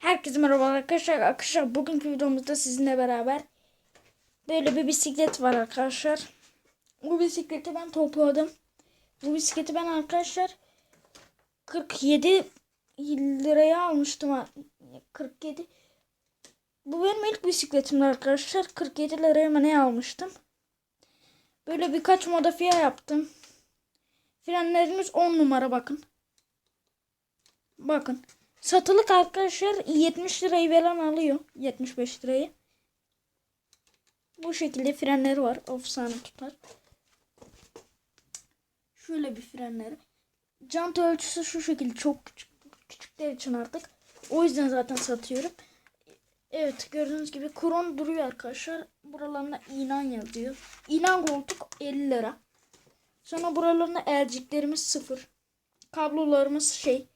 Herkese merhaba arkadaşlar. Arkadaşlar bugünkü videomuzda sizinle beraber böyle bir bisiklet var arkadaşlar. Bu bisikleti ben topladım. Bu bisikleti ben arkadaşlar 47 liraya almıştım. ha- 47 Bu benim ilk bisikletimdi arkadaşlar. 47 liraya mı ne almıştım. Böyle birkaç modifiye yaptım. Frenlerimiz 10 numara bakın. Bakın. Satılık arkadaşlar 70 lirayı veren alıyor. 75 lirayı. Bu şekilde frenleri var. Efsane tutar. Şöyle bir frenleri. Jant ölçüsü şu şekilde çok küçük. Küçükler için artık. O yüzden zaten satıyorum. Evet gördüğünüz gibi kron duruyor arkadaşlar. Buralarına inan yazıyor. İnan koltuk 50 lira. Sonra buralarına elciklerimiz sıfır. Kablolarımız şey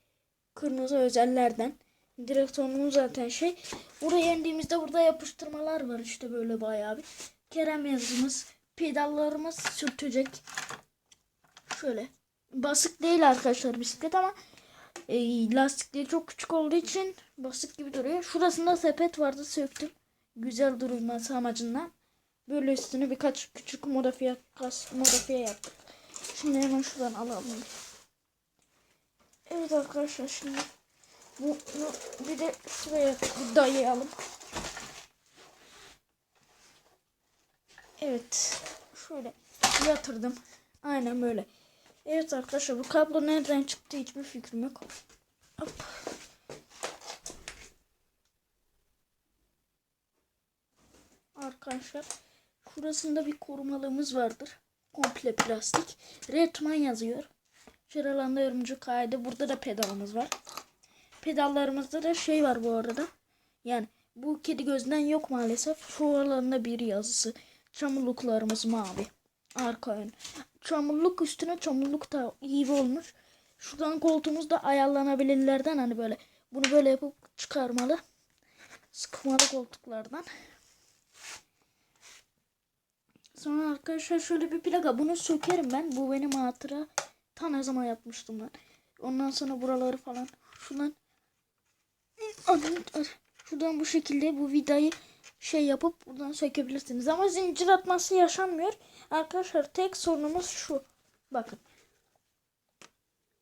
kırmızı özellerden. Direksiyonumuz zaten şey. Buraya indiğimizde burada yapıştırmalar var işte böyle bayağı bir. Kerem yazımız, pedallarımız sürtecek. Şöyle. Basık değil arkadaşlar bisiklet ama e, lastikleri çok küçük olduğu için basık gibi duruyor. Şurasında sepet vardı söktüm. Güzel durması amacından. Böyle üstüne birkaç küçük modifiye, kas, modifiye yaptık. Şimdi hemen şuradan alalım. Evet arkadaşlar şimdi bu, bu bir de şuraya dayayalım. Evet. Şöyle yatırdım. Aynen böyle. Evet arkadaşlar bu kablo nereden çıktı hiçbir fikrim yok. Hop. Arkadaşlar şurasında bir korumalığımız vardır. Komple plastik. Redman yazıyor. Şuralarında örümcek kaydı. Burada da pedalımız var. Pedallarımızda da şey var bu arada. Yani bu kedi gözden yok maalesef. Şu aralarında bir yazısı. Çamurluklarımız mavi. Arka ön. Çamurluk üstüne çamurluk da iyi olmuş. Şuradan koltuğumuz da ayarlanabilirlerden hani böyle. Bunu böyle yapıp çıkarmalı. Sıkmalı koltuklardan. Sonra arkadaşlar şöyle bir plaka. Bunu sökerim ben. Bu benim hatıra. Ta ne zaman yapmıştım ben. Ondan sonra buraları falan. Şuradan Şuradan bu şekilde bu vidayı şey yapıp buradan sökebilirsiniz. Ama zincir atması yaşanmıyor. Arkadaşlar tek sorunumuz şu. Bakın.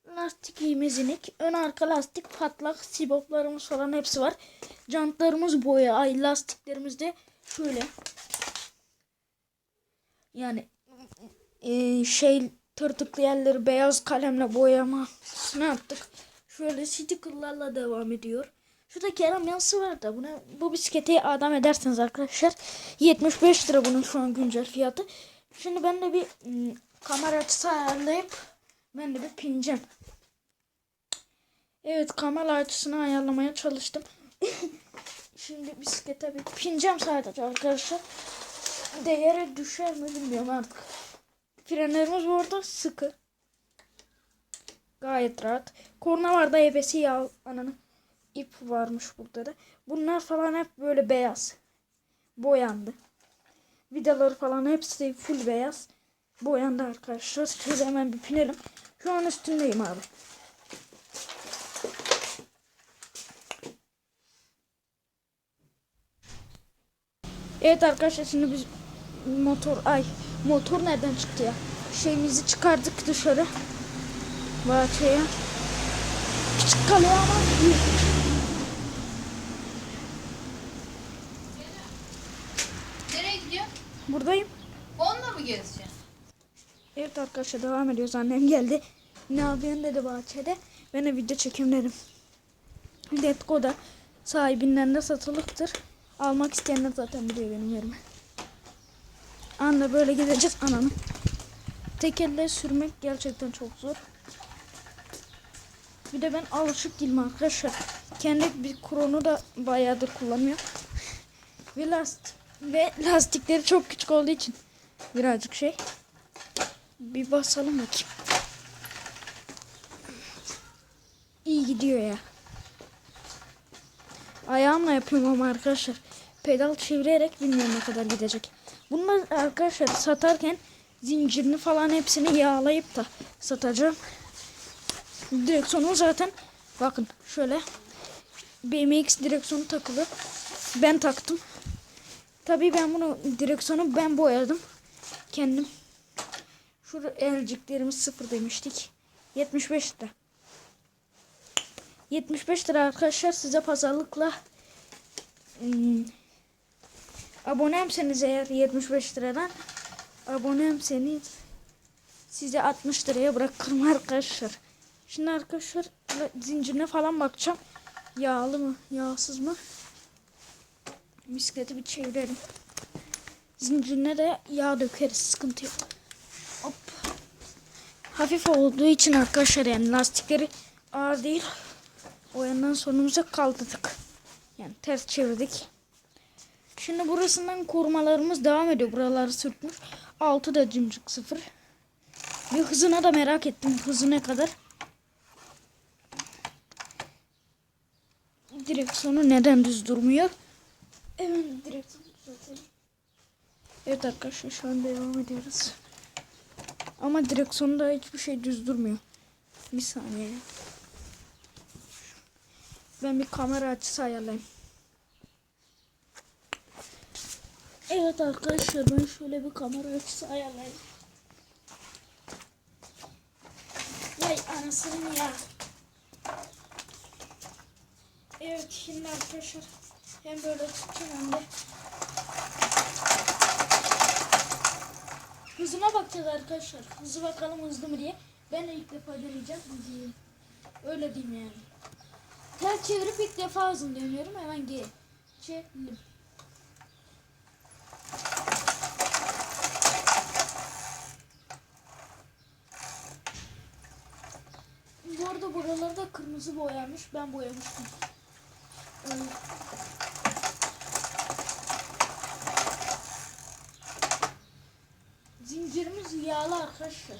Lastik iğmezinik. Ön arka lastik patlak. Siboplarımız falan hepsi var. Jantlarımız boya. Ay lastiklerimiz de şöyle. Yani e, şey tırtıklı yerleri beyaz kalemle boyamasını yaptık. Şöyle stickerlarla devam ediyor. Şurada Kerem yazısı var da buna, bu bisikleti adam ederseniz arkadaşlar 75 lira bunun şu an güncel fiyatı. Şimdi ben de bir ım, kamera açısı ayarlayıp ben de bir pineceğim. Evet kamera açısını ayarlamaya çalıştım. Şimdi bisiklete bir pineceğim sadece arkadaşlar. Değeri düşer mi bilmiyorum artık. Frenlerimiz bu arada sıkı. Gayet rahat. Korna var da ebesi ya ananı. ip varmış burada da. Bunlar falan hep böyle beyaz. Boyandı. Vidaları falan hepsi full beyaz. Boyandı arkadaşlar. Şöyle hemen bir pinelim. Şu an üstündeyim abi. Evet arkadaşlar şimdi biz motor ay motor nereden çıktı ya? Şeyimizi çıkardık dışarı. Bahçeye. Küçük kalıyor ama. Nereye gidiyor? Buradayım. Onunla mı gezeceksin? Evet arkadaşlar devam ediyoruz. Annem geldi. Ne yapıyorsun dedi bahçede. Ben de video çekeyim dedim. Letgo da sahibinden de satılıktır. Almak isteyenler zaten biliyor benim yerime. Anne böyle gideceğiz ananı. Tek sürmek gerçekten çok zor. Bir de ben alışık değilim arkadaşlar. Kendi bir kronu da bayağıdır kullanıyorum. Ve last ve lastikleri çok küçük olduğu için birazcık şey. Bir basalım bakayım. İyi gidiyor ya. Ayağımla yapıyorum ama arkadaşlar. Pedal çevirerek bilmiyorum ne kadar gidecek. Bunlar arkadaşlar satarken zincirini falan hepsini yağlayıp da satacağım. Direksiyonu zaten bakın şöyle BMX direksiyonu takılı. Ben taktım. Tabii ben bunu direksiyonu ben boyadım. Kendim. Şurada elciklerimiz sıfır demiştik. 75 lira. 75 lira arkadaşlar size pazarlıkla hmm, abonemseniz eğer 75 liradan abonemseniz size 60 liraya bırakırım arkadaşlar. Şimdi arkadaşlar zincirine falan bakacağım. Yağlı mı, yağsız mı? Bisikleti bir çevirelim. Zincirine de yağ dökeriz. Sıkıntı yok. Hop. Hafif olduğu için arkadaşlar yani lastikleri ağır değil. O yandan sonumuza kaldırdık. Yani ters çevirdik. Şimdi burasından korumalarımız devam ediyor. Buraları sürtmüş. Altı da cimcik sıfır. Bir hızına da merak ettim. Hızı ne kadar? Direksiyonu neden düz durmuyor? Evet direksiyonu düzeltelim. Evet arkadaşlar şu an devam ediyoruz. Ama direksiyonda hiçbir şey düz durmuyor. Bir saniye. Ben bir kamera açısı ayarlayayım. Evet arkadaşlar ben şöyle bir kamera açısı ayarlayayım. Vay anasını ya. Evet şimdi arkadaşlar hem böyle tutacağım hem de Hızına bakacağız arkadaşlar. Hızı bakalım hızlı mı diye. Ben de ilk defa deneyeceğim. Hızlı. Öyle diyeyim yani. Ters çevirip ilk defa hızını dönüyorum. Hemen geçelim. Bu arada buraları da kırmızı boyamış. Ben boyamıştım. Öyle. Zincirimiz yağlı arkadaşlar.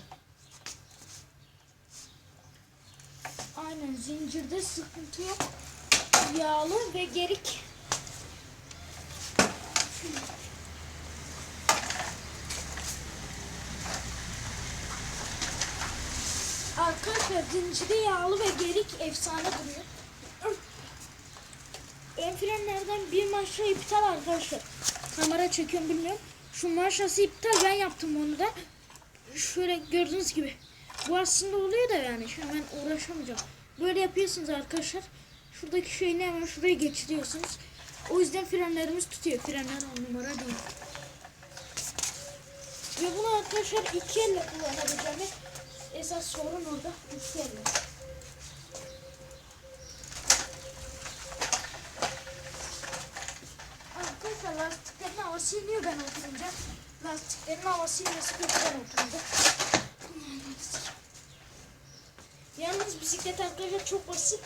Aynen zincirde sıkıntı yok. Yağlı ve gerik. Arkadaşlar zincirde yağlı ve gerik efsane duruyor. Ön frenlerden bir maşa iptal arkadaşlar. Kamera çekiyorum bilmiyorum. Şu maşası iptal ben yaptım onu da. Şöyle gördüğünüz gibi. Bu aslında oluyor da yani. An ben uğraşamayacağım. Böyle yapıyorsunuz arkadaşlar. Şuradaki şeyini hemen şuraya geçiriyorsunuz. O yüzden frenlerimiz tutuyor. Frenler on numara değil. Ve bunu arkadaşlar iki elle kullanabileceğim. Esas sorun orada iki elle. Arkadaşlar lastiklerin havası iniyor ben oturunca. Lastiklerin havası inmesi kötü ben oturunca. Yalnız bisiklet arkadaşlar çok basit.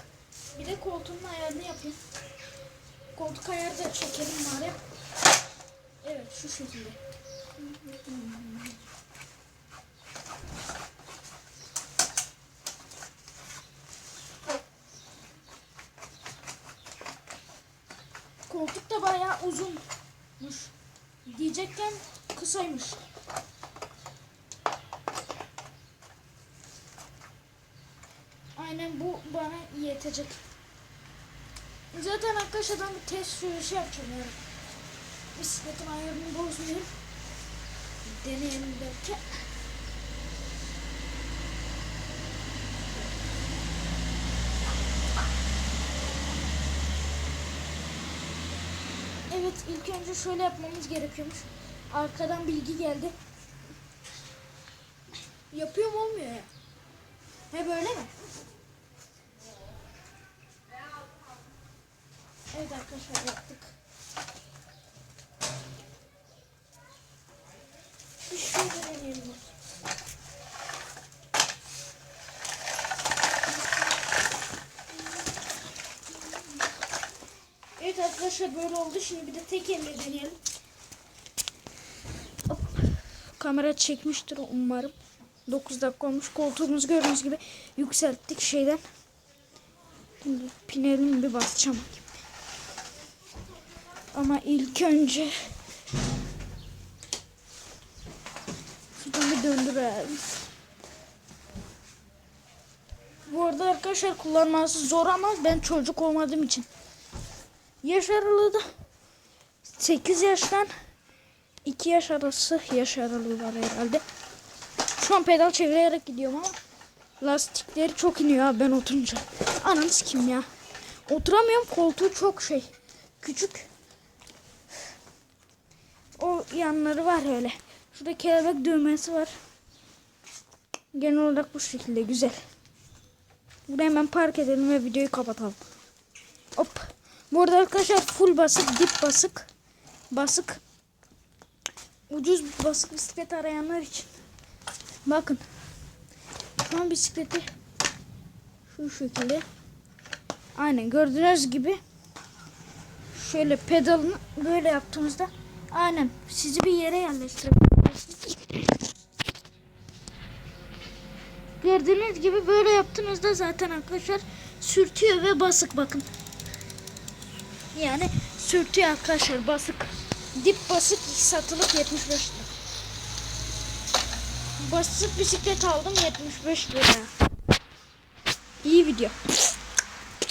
Bir de koltuğun ayarını yapayım. Koltuk ayarı da çekelim bari. Evet şu şekilde. Koltuk da bayağı uzunmuş. Diyecekken kısaymış. Aynen bu bana yetecek. Zaten arkadaşlar ben bir test sürüşü yapacağım yani. Bisikletin ayarını bozmayayım. Deneyelim belki. Evet ilk önce şöyle yapmamız gerekiyormuş. Arkadan bilgi geldi. Yapıyor mu olmuyor ya? He böyle mi? Evet arkadaşlar yaptık. Bir şey deneyelim. Evet arkadaşlar böyle oldu. Şimdi bir de tek elle deneyelim. Hop. Kamera çekmiştir umarım. 9 dakika olmuş. Koltuğumuzu gördüğünüz gibi yükselttik şeyden. Şimdi pinelini bir basacağım. Ama ilk önce şuradan bir döndürelim. Bu arada arkadaşlar kullanması zor ama ben çocuk olmadığım için Yaş aralığı da 8 yaştan 2 yaş arası yaş aralığı var herhalde. Şu an pedal çevirerek gidiyorum ama lastikleri çok iniyor abi ben oturunca. Ananı kim ya. Oturamıyorum koltuğu çok şey. Küçük. O yanları var öyle. Şurada kelebek düğmesi var. Genel olarak bu şekilde güzel. Buraya hemen park edelim ve videoyu kapatalım. Hop. Bu arada arkadaşlar full basık, dip basık. Basık. Ucuz basık bisiklet arayanlar için. Bakın. Şu bisikleti şu şekilde. Aynen gördüğünüz gibi şöyle pedalını böyle yaptığımızda aynen sizi bir yere yerleştirebilirsiniz. Gördüğünüz gibi böyle yaptığınızda zaten arkadaşlar sürtüyor ve basık bakın. Yani sürtüyor arkadaşlar basık. Dip basık satılık 75 lira. Basık bisiklet aldım 75 lira. İyi video.